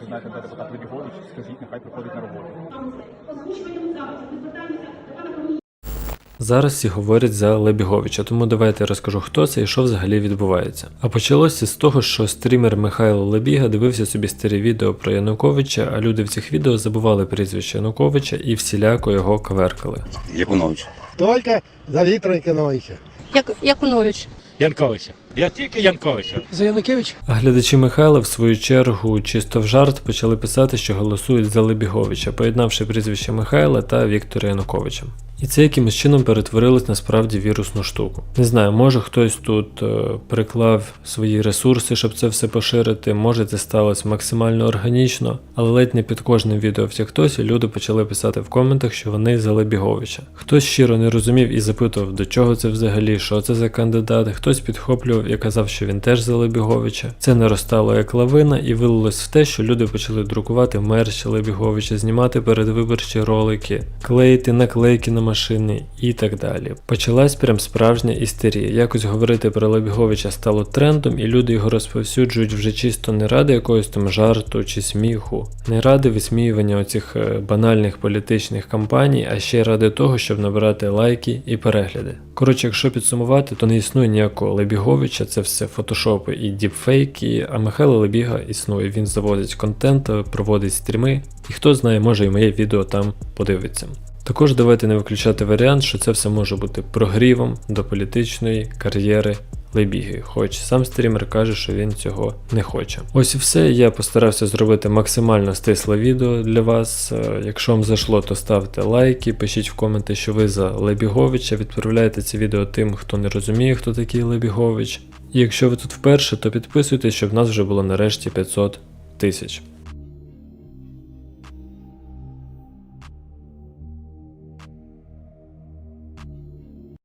Ви знаєте, де депутат Лебігович, скажіть, нехай приходить на роботу. Зараз всі говорять за Лебіговича, тому давайте я розкажу, хто це і що взагалі відбувається. А почалося з того, що стрімер Михайло Лебіга дивився собі старі відео про Януковича, а люди в цих відео забували прізвище Януковича і всіляко його каверкали. Якунович. Тільки за Віктора Ікановича. Як, Якунович. Янковича. Я тільки Янковича. За Янукевич? А глядачі Михайла, в свою чергу, чисто в жарт почали писати, що голосують за Лебіговича, поєднавши прізвище Михайла та Віктора Януковича. І це якимось чином перетворилось насправді вірусну штуку. Не знаю, може хтось тут е, приклав свої ресурси, щоб це все поширити, може це сталося максимально органічно, але ледь не під кожним відео в Тіктосі люди почали писати в коментах, що вони за Лебіговича. Хтось щиро не розумів і запитував, до чого це взагалі, що це за кандидат, хтось підхоплював і казав, що він теж за Лебіговича. Це наростало як лавина і вилилось в те, що люди почали друкувати мерч Лебіговича, знімати передвиборчі ролики, клеїти наклейки на машини і так далі. Почалась прям справжня істерія. Якось говорити про Лебіговича стало трендом, і люди його розповсюджують вже чисто не ради якогось там жарту чи сміху, не ради висміювання оцих е, банальних політичних кампаній, а ще ради того, щоб набирати лайки і перегляди. Коротше, якщо підсумувати, то не існує ніякого Лебіговича, це все фотошопи і діпфейки, а Михайло Лебіга існує. Він завозить контент, проводить стріми, і хто знає, може і моє відео там подивиться. Також давайте не виключати варіант, що це все може бути прогрівом до політичної кар'єри Лебіги, хоч сам стрімер каже, що він цього не хоче. Ось і все. Я постарався зробити максимально стисле відео для вас. Е, Якщо вам зайшло, то ставте лайки, пишіть в коменти, що ви за Лебіговича, відправляйте це відео тим, хто не розуміє, хто такий Лебігович. І якщо ви тут вперше, то підписуйтесь, щоб нас вже було нарешті 500 тисяч.